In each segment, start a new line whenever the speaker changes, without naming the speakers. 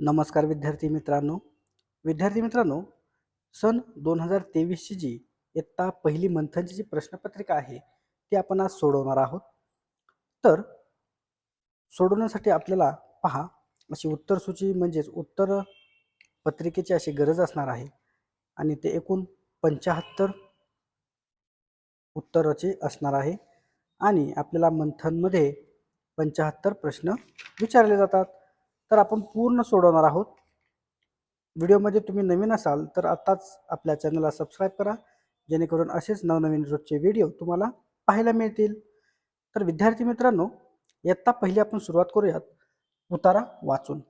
नमस्कार विद्यार्थी मित्रांनो. विद्यार्थी मित्रांनो सन दोन हजार तेवीसची जी इयत्ता पहिली मंथनची जी प्रश्नपत्रिका आहे ती आपण आज सोडवणार आहोत. तर सोडवण्यासाठी आपल्याला पहा अशी उत्तर सूची म्हणजेच उत्तर पत्रिकेची अशी गरज असणार आहे. आणि ते एकूण पंच्याहत्तर उत्तराचे असणार आहे. आणि आपल्याला मंथनमध्ये पंच्याहत्तर प्रश्न विचारले जातात. तर आपण पूर्ण सोडवणार आहोत. व्हिडिओमध्ये तुम्ही नवीन असाल तर आत्ताच आपल्या चॅनलला सबस्क्राईब करा. जेणेकरून असेच नवनवीन रोजचे व्हिडिओ तुम्हाला पाहायला मिळतील. तर विद्यार्थी मित्रांनो इयत्ता पहिली आपण सुरुवात करूयात. उतारा वाचून.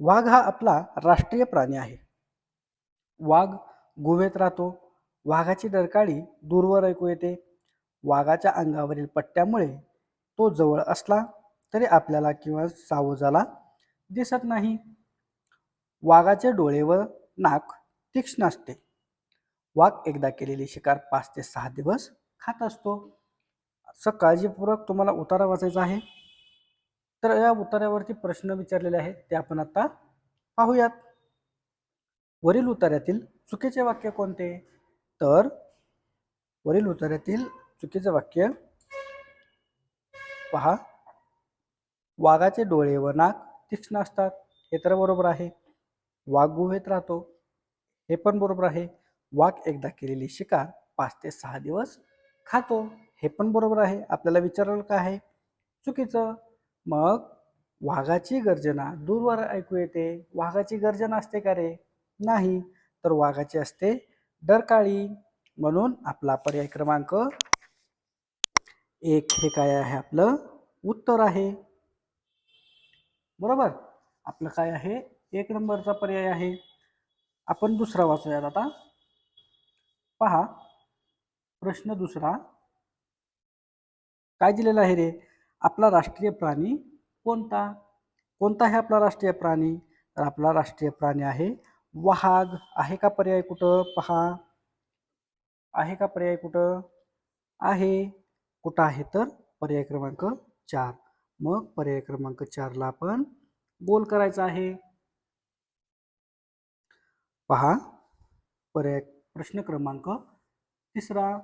वाघ हा आपला राष्ट्रीय प्राणी आहे. वाघ गुहेत राहतो. वाघाची डरकाळी दूरवर ऐकू येते. वाघाच्या अंगावरील पट्ट्यामुळे तो जवळ असला तरी आपल्याला किंवा सावजाला दिसत नाही. वाघाचे डोळे व नाक तीक्ष्ण असते. वाघ एकदा केलेली शिकार पाच ते सहा दिवस खात असतो. असं काळजीपूर्वक तुम्हाला उतारा वाचायचा आहे. तर या उतार्यावरती प्रश्न विचारलेले आहेत ते आपण आता पाहूयात. वरील उतार्यातील चुकीचे वाक्य कोणते? तर वरील उतार्यातील चुकीचे वाक्य पहा. वाघाचे डोळे व नाक तीक्ष्ण असतात. हे तर बरोबर आहे. वाघ गुहेत राहतो. हे पण बरोबर आहे. वाघ एकदा केलेली शिकार पाच ते सहा दिवस खातो. हे पण बरोबर आहे. आपल्याला विचारलं काय आहे? चुकीचं. मग वाघाची गर्जना दूरवर ऐकू येते. वाघाची गर्जना असते का रे? नाही. तर वाघाची असते डरकाळी. म्हणून आपला पर्याय क्रमांक एक हे काय आहे? आपलं उत्तर आहे. बरोबर? आपलं काय आहे? एक नंबरचा पर्याय आहे. आपण दुसरा वाचूयात आता. पहा. प्रश्न दुसरा. काय दिलेला आहे रे? आपला राष्ट्रीय प्राणी कोणता? कोणता आहे आपला राष्ट्रीय प्राणी? तर आपला राष्ट्रीय प्राणी आहे वाघ. आहे का पर्याय कुठं? पहा. आहे का पर्याय कुठं? आहे. कुठं आहे तर पर्याय क्रमांक चार. मग पर्याय क्रमांक चारला आपण गोल करायचा आहे. पहा पर्याय प्रश्न क्रमांक तिसरा.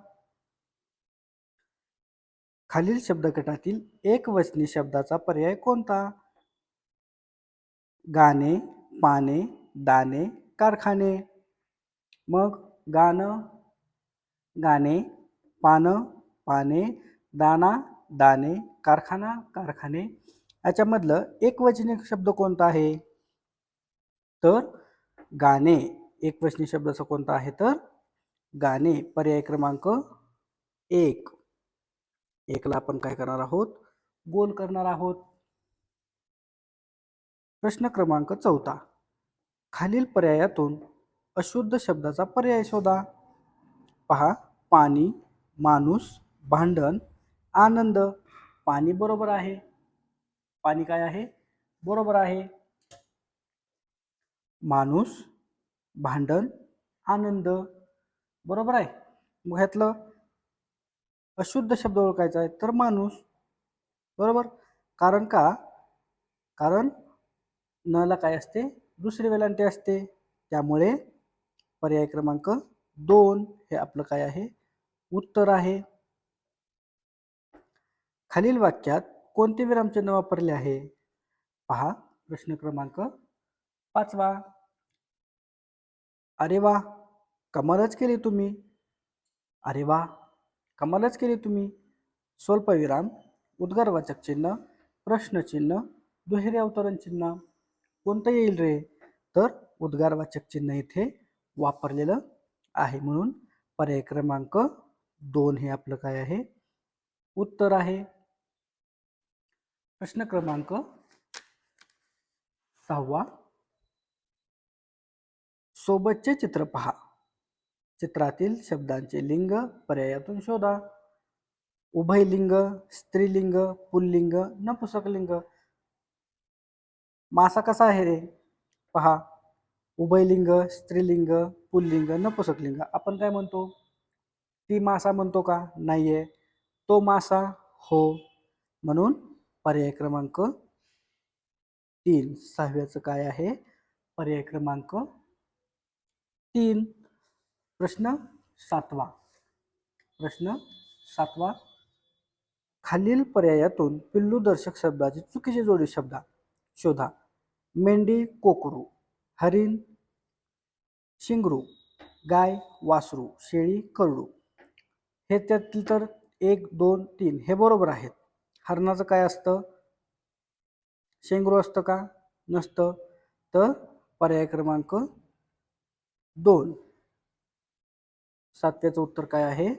खालील शब्दगटातील एक वचनी शब्दाचा पर्याय कोणता? गाणे पाने दाणे कारखाने. मग गाणं गाणे पानं पाने दाना दाणे कारखाना कारखाने. याच्यामधलं एकवचनी शब्द कोणता आहे? तर गाणे. एकवचनी शब्दाचा कोणता आहे? तर गाणे. पर्याय क्रमांक एक. एकला आपण काय करणार आहोत? गोल करणार आहोत. प्रश्न क्रमांक चौथा. खालील पर्यायातून अशुद्ध शब्दाचा पर्याय शोधा. पहा. पाणी माणूस भांडण आनंद. पाणी बरोबर आहे. पाणी काय आहे? बरोबर आहे. माणूस भांडण आनंद. बरोबर आहे. मग ह्यातलं अशुद्ध शब्द ओळखायचा आहे. तर माणूस. बरोबर? कारण का? कारण नला काय असते? दुसरी वेलांटी असते. त्यामुळे पर्याय क्रमांक दोन हे आपलं काय आहे? उत्तर आहे. खालील वाक्यात कोणते विरामचिन्ह वापरले आहे? पहा प्रश्न क्रमांक पाचवा. अरे वा कमालच केली तुम्ही. अरे वा कमालच केली तुम्ही. स्वल्पविराम उद्गारवाचक चिन्ह प्रश्नचिन्ह दुहेरी अवतरण चिन्ह. कोणतं येईल रे? तर उद्गारवाचक चिन्ह इथे वापरलेलं आहे म्हणून पर्याय क्रमांक दोन हे आपलं काय आहे? उत्तर आहे. प्रश्न क्रमांक सहावा. सोबतचे चित्र पहा. चित्रातील शब्दांचे लिंग पर्यायातून शोधा. उभयलिंग स्त्रीलिंग पुल्लिंग नपुसकलिंग मासा कसा आहे रे? पहा. उभयलिंग स्त्रीलिंग पुल्लिंग नपुसकलिंग आपण काय म्हणतो? ती मासा म्हणतो का? नाहीये. तो मासा हो. म्हणून पर्याय क्रमांक तीन. सहाव्याचं काय आहे? पर्याय क्रमांक तीन. प्रश्न सातवा. प्रश्न सातवा. खालील पर्यायातून पिल्लूदर्शक शब्दाची चुकीची जोडी शब्द शोधा. मेंढी कोकरू हरिण शिंगरू गाय वासरू शेळी करडू. हे त्यातील तर एक दोन तीन हे बरोबर आहेत. हरणाचं काय असतं? शेंगरू असतं का? नसतं. तर पर्याय क्रमांक दोन. सातव्याचं उत्तर काय आहे?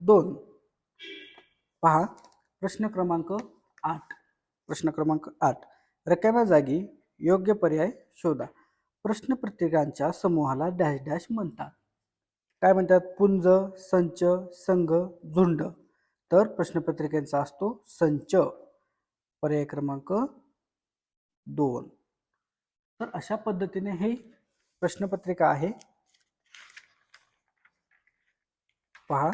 दोन. पहा प्रश्न क्रमांक आठ. प्रश्न क्रमांक आठ. रिकाम्या जागी योग्य पर्याय शोधा. प्रश्न प्रत्येकांच्या समूहाला डॅश डॅश म्हणतात. काय म्हणतात? पुंज संच संघ झुंड. तर प्रश्नपत्रिकेचा असतो संच. पर्याय क्रमांक दोन. तर अशा पद्धतीने हे प्रश्नपत्रिका आहे. पहा.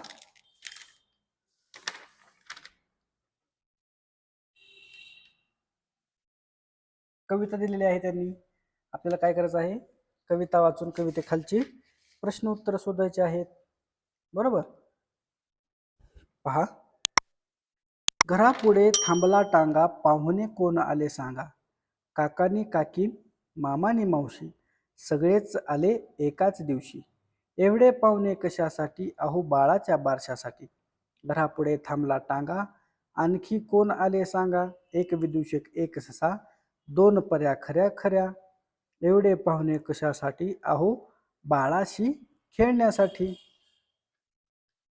कविता दिलेली आहे त्यांनी. आपल्याला काय करायचं आहे? कविता वाचून कवितेखालची प्रश्न उत्तर शोधायचे आहेत. बरोबर? पहा. घरापुढे थांबला टांगा पाहुणे कोण आले सांगा. काकानी काकी मामानी मावशी सगळेच आले एकाच दिवशी. एवढे पाहुणे कशासाठी? अहो बाळाच्या बारशासाठी. घरापुढे थांबला टांगा आणखी कोण आले सांगा? एक विदूषक एक ससा दोन पर्या खऱ्या खऱ्या. एवढे पाहुणे कशासाठी? अहो बाळाशी खेळण्यासाठी.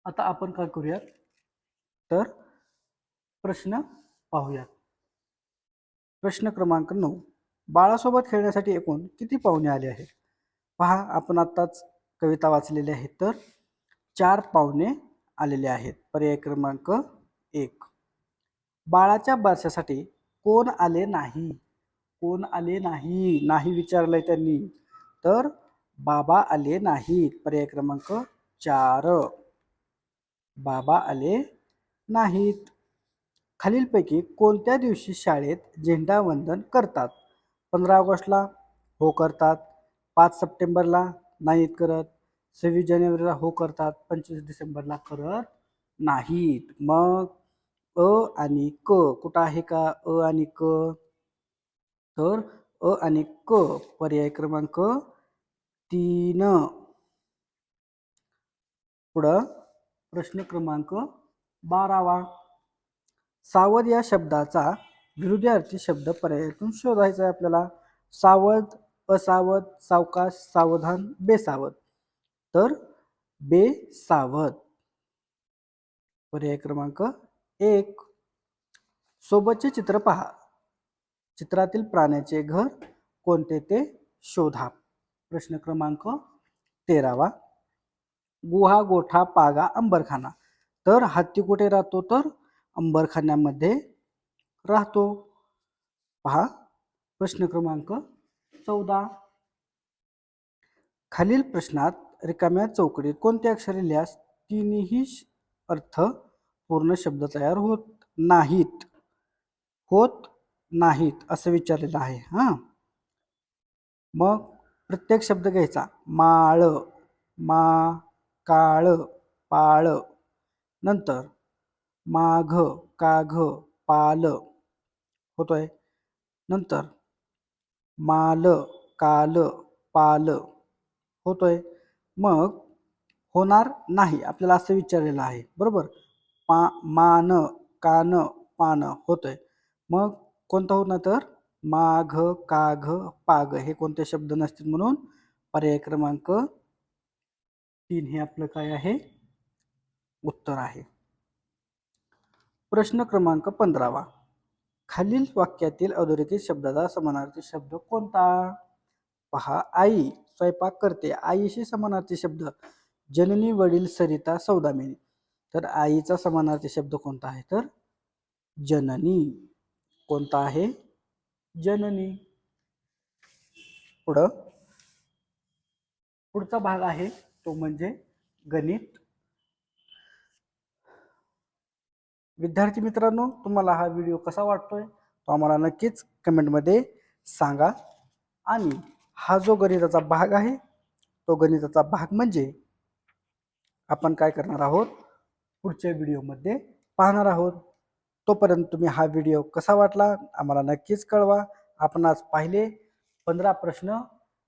आता आपण काय करूयात? तर प्रश्न पाहूयात. प्रश्न क्रमांक नऊ. बाळासोबत खेळण्यासाठी एकूण किती पाहुणे आले आहेत? पहा आपण आत्ताच कविता वाचलेली आहे तर चार पाहुणे आलेले आहेत. पर्याय क्रमांक एक. बाळाच्या बारशासाठी कोण आले नाही? कोण आले नाही? नाही विचारलंय त्यांनी. तर बाबा आले नाहीत. पर्याय क्रमांक चार. बाबा आले नाहीत. खालीलपैकी कोणत्या दिवशी शाळेत झेंडावंदन करतात? पंधरा ऑगस्टला हो करतात. पाच सप्टेंबरला नाहीत करत. सव्वीस जानेवारीला हो करतात. पंचवीस डिसेंबरला करत नाहीत. मग अ आणि क कुठं आहे का? अ आणि क. तर अ आणि क पर्याय क्रमांक तीन. पुढं प्रश्न क्रमांक बारावा. सावध या शब्दाचा विरुद्धार्थी शब्द पर्यायातून शोधायचा आहे आपल्याला. सावध असावध सावकाश सावधान बेसावध. तर बेसावध. पर्याय क्रमांक एक. सोबतचे चित्र पहा. चित्रातील प्राण्याचे घर कोणते ते शोधा. प्रश्न क्रमांक तेरावा. गुहा गोठा पागा अंबरखाना. तर हत्ती कुठे राहतो? तर अंबरखान्यामध्ये राहतो. पहा प्रश्न क्रमांक चौदा. खालील प्रश्नात रिकाम्या चौकडीत कोणते अक्षर लिहास? तिन्ही श- अर्थ पूर्ण शब्द तयार होत नाहीत. होत नाहीत असं विचारलेलं आहे. हां. मग प्रत्येक शब्द घ्यायचा. माळ मा काळ पाळ. नंतर माघ काघ पाल होतोय. नंतर माल काल पाल होतोय. मग होणार नाही आपल्याला असं विचारलेलं आहे. बरोबर? पा मान कान पान होतोय. मग कोणतं होत तर? माघ काघ पाग हे कोणते शब्द नसतील म्हणून पर्याय क्रमांक तीन हे आपलं काय आहे? उत्तर आहे. प्रश्न क्रमांक पंधरावा. खालील वाक्यातील अधोरेखित शब्दाचा समानार्थी शब्द कोणता? पहा आई स्वयंपाक करते. आईशी समानार्थी शब्द. जननी वडील सरिता सौदामिनी. तर आईचा समानार्थी शब्द कोणता आहे? तर जननी. कोणता आहे? जननी. पुढं. पुढचा भाग आहे तो म्हणजे गणित. विद्यार्थी मित्रांनो तुम्हाला हा व्हिडिओ कसा वाटतोय? तो आम्हाला नक्कीच कमेंटमध्ये सांगा. आणि हा जो गणिताचा भाग आहे तो गणिताचा भाग म्हणजे आपण काय करणार आहोत? पुढच्या व्हिडिओमध्ये पाहणार आहोत. तोपर्यंत तुम्ही हा व्हिडिओ कसा वाटला आम्हाला नक्कीच कळवा. आपण आज पाहिले पंधरा प्रश्न.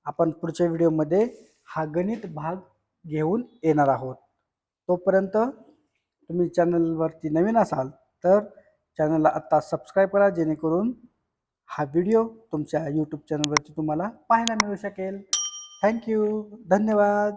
आपण पुढच्या व्हिडिओमध्ये हा गणित भाग घेऊन येणार आहोत. तोपर्यंत तुम्ही चॅनलवरती नवीन असाल तर चॅनलला आत्ता सबस्क्राईब करा जेणेकरून हा व्हिडिओ तुमच्या यूट्यूब चॅनलवरती तुम्हाला पाहायला मिळू शकेल. थँक्यू धन्यवाद.